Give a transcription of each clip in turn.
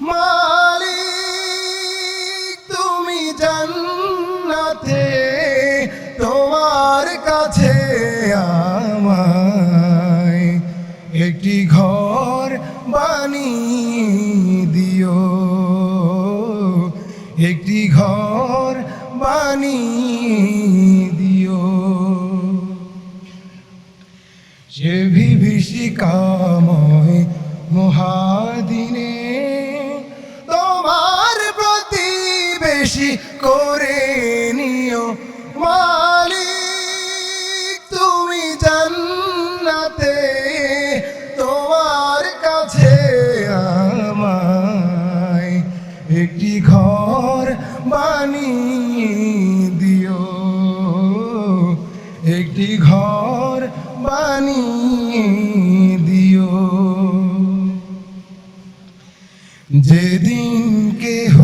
মালিক, তুমি জান্নাতে, তোমার কাছে আমায় একটি ঘর বানিয়ে দিও। একটি ঘর বানিয়ে দিও। সে বিভীষিকাময় মহাদিনে প্রতিবেশী করে নিও। মালিক, তুমি জান্নাতে, তোমার কাছে আমায় একটি ঘর বানিয়ে দিও। একটি ঘর বানিয়ে দিও। যেদিন কেহ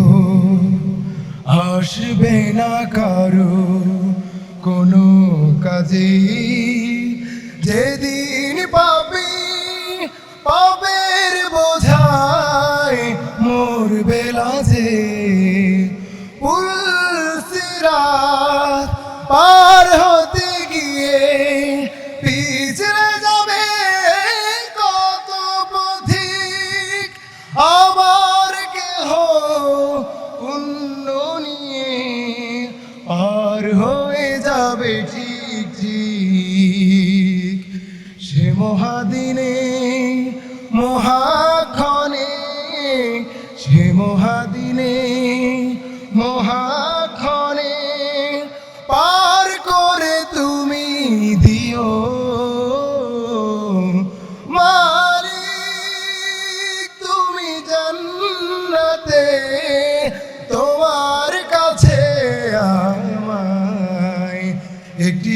আসবে না কারও কোনো কাজে। যেদিন পাবি পাবের বোঝায় মোর বেলা যে পার হতে গিয়ে পিছলে যাবে কত পথিক। আবার কেহ পুণ্য যাবে ঠিক মহাক্ষণে সে মহাদিনে মহাক্ষণে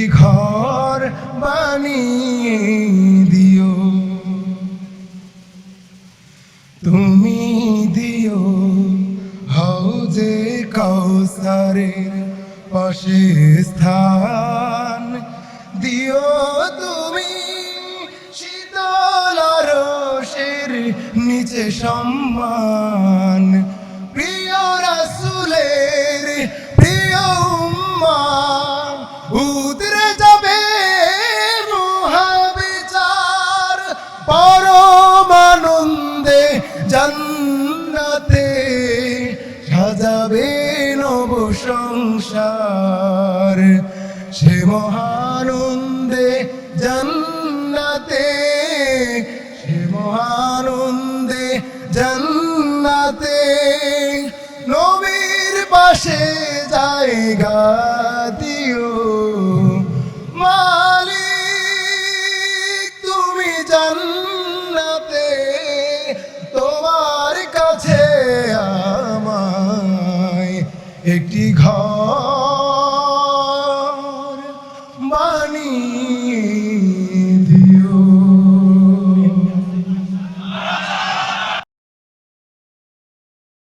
ঘর বানিয়ে দিও। তুমি দিও হাউজে কাউসারের পাশে স্থান। দিও তুমি শীতল রসের নিচে সম্মান। জান্নাতে সাজাবে নব সংসার। সে মহানন্দে জান্নাতে সে মহানন্দে জান্নাতে নবীর পাশে জায়গা একটি ঘর।